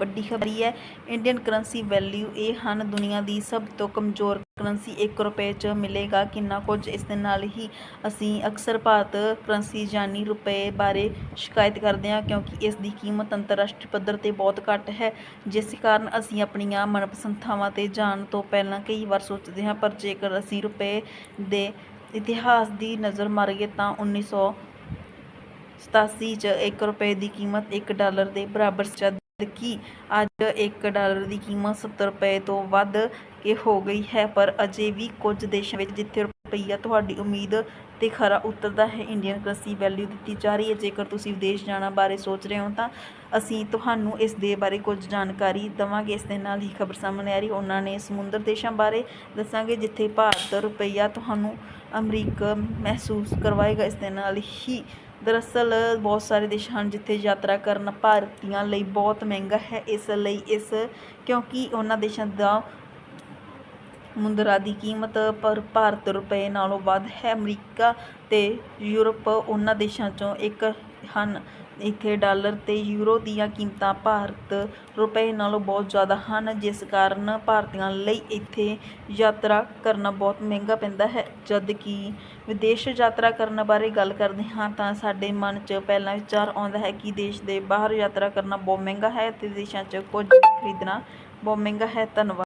ਵੱਡੀ ਖਬਰੀ ਹੈ। Indian currency value ਇਹ ਹਨ ਦੁਨੀਆ ਦੀ ਸਭ ਤੋਂ ਕਮਜ਼ੋਰ ਕਰੰਸੀ 1 ਰੁਪਏ 'ਚ ਮਿਲੇਗਾ ਕਿੰਨਾ ਕੁਝ? ਇਸ ਦੇ ਨਾਲ ਹੀ ਅਸੀਂ ਅਕਸਰ ਭਾਰਤ ਕਰੰਸੀ ਜਾਨੀ ਰੁਪਏ ਬਾਰੇ ਸ਼ਿਕਾਇਤ ਕਰਦੇ ਹਾਂ ਕਿਉਂਕਿ ਇਸ ਦੀ ਕੀਮਤ ਅੰਤਰਰਾਸ਼ਟਰੀ ਪੱਧਰ ਤੇ ਬਹੁਤ ਘੱਟ ਹੈ। ਜਿਸ ਕਾਰਨ ਅਸੀਂ ਆਪਣੀਆਂ ਮਨਪਸੰਦ ਥਾਵਾਂ ਤੇ ਜਾਣ ਤੋਂ ਪਹਿਲਾਂ ਕਈ ਵਾਰ ਸੋਚਦੇ ਹਾਂ, ਪਰ ਜੇਕਰ ਅਸੀਂ ਰੁਪਏ ਦੇ ਇਤਿਹਾਸ ਦੀ ਨਜ਼ਰ ਮਾਰੀਏ ਤਾਂ 1900 ਸਤਾਸੀ 'ਚ 1 ਰੁਪਏ ਦੀ ਕੀਮਤ 1 ਡਾਲਰ ਦੇ ਬਰਾਬਰ ਸੀ। ਜਦਕਿ ਅੱਜ 1 ਡਾਲਰ ਦੀ ਕੀਮਤ 70 ਰੁਪਏ ਤੋਂ ਵੱਧ ਕੇ ਹੋ ਗਈ ਹੈ, ਪਰ ਅਜੇ ਵੀ ਕੁਝ ਦੇਸ਼ਾਂ ਵਿੱਚ ਜਿੱਥੇ ਰੁਪਈਆ ਤੁਹਾਡੀ ਉਮੀਦ ਤੇ ਖਰਾ ਉਤਰਦਾ ਹੈ, ਇੰਡੀਅਨ ਕਰੰਸੀ ਵੈਲਿਊ ਦਿੱਤੀ ਜਾ ਰਹੀ ਹੈ। ਜੇਕਰ ਤੁਸੀਂ ਵਿਦੇਸ਼ ਜਾਣਾ ਬਾਰੇ ਸੋਚ ਰਹੇ ਹੋ ਤਾਂ ਅਸੀਂ ਤੁਹਾਨੂੰ ਇਸ ਦੇ ਬਾਰੇ ਕੁਝ ਜਾਣਕਾਰੀ ਦਵਾਂਗੇ। ਇਸ ਦੇ ਨਾਲ ਹੀ ਖਬਰ ਸਾਹਮਣੇ ਆ ਰਹੀ, ਉਹਨਾਂ ਨੇ ਸਮੁੰਦਰ ਦੇਸ਼ਾਂ ਬਾਰੇ ਦੱਸਾਂਗੇ, ਜਿੱਥੇ ਭਾਰਤ ਰੁਪਈਆ ਤੁਹਾਨੂੰ ਅਮਰੀਕਾ ਮਹਿਸੂਸ ਕਰਵਾਏਗਾ। ਇਸ ਦੇ ਨਾਲ ਹੀ ਦਰਅਸਲ ਬਹੁਤ ਸਾਰੇ ਦੇਸ਼ ਹਨ ਜਿੱਥੇ ਯਾਤਰਾ ਕਰਨ ਭਾਰਤੀਆਂ ਲਈ ਬਹੁਤ ਮਹਿੰਗਾ ਹੈ, ਇਸ ਲਈ ਇਸ ਕਿਉਂਕਿ ਉਹਨਾਂ ਦੇਸ਼ਾਂ ਦਾ ਮੁੰਦਰਾ ਦੀ ਕੀਮਤ ਪਰ ਭਾਰਤ ਰੁਪਏ ਨਾਲੋਂ ਵੱਧ ਹੈ। ਅਮਰੀਕਾ ਤੇ ਯੂਰਪ ਉਹਨਾਂ ਦੇਸ਼ਾਂ ਚੋਂ ਇੱਕ ਹਨ। ਇੱਥੇ ਡਾਲਰ ਤੇ ਯੂਰੋ ਦੀਆਂ ਕੀਮਤਾਂ ਭਾਰਤ ਰੁਪਏ ਨਾਲੋਂ ਬਹੁਤ ਜ਼ਿਆਦਾ ਹਨ, ਜਿਸ ਕਾਰਨ ਭਾਰਤੀਆਂ ਲਈ ਇੱਥੇ ਯਾਤਰਾ ਕਰਨਾ ਬਹੁਤ ਮਹਿੰਗਾ ਪੈਂਦਾ ਹੈ। ਜਦ ਕਿ ਵਿਦੇਸ਼ ਯਾਤਰਾ ਕਰਨ ਬਾਰੇ ਗੱਲ ਕਰਦੇ ਹਾਂ ਤਾਂ ਸਾਡੇ ਮਨ 'ਚ ਪਹਿਲਾਂ ਵਿਚਾਰ ਆਉਂਦਾ ਹੈ ਕਿ ਦੇਸ਼ ਦੇ ਬਾਹਰ ਯਾਤਰਾ ਕਰਨਾ ਬਹੁਤ ਮਹਿੰਗਾ ਹੈ ਤੇ ਵਿਦੇਸ਼ਾਂ 'ਚ ਕੁਝ ਖਰੀਦਣਾ ਬਹੁਤ ਮਹਿੰਗਾ ਹੈ। ਧੰਨਵਾਦ।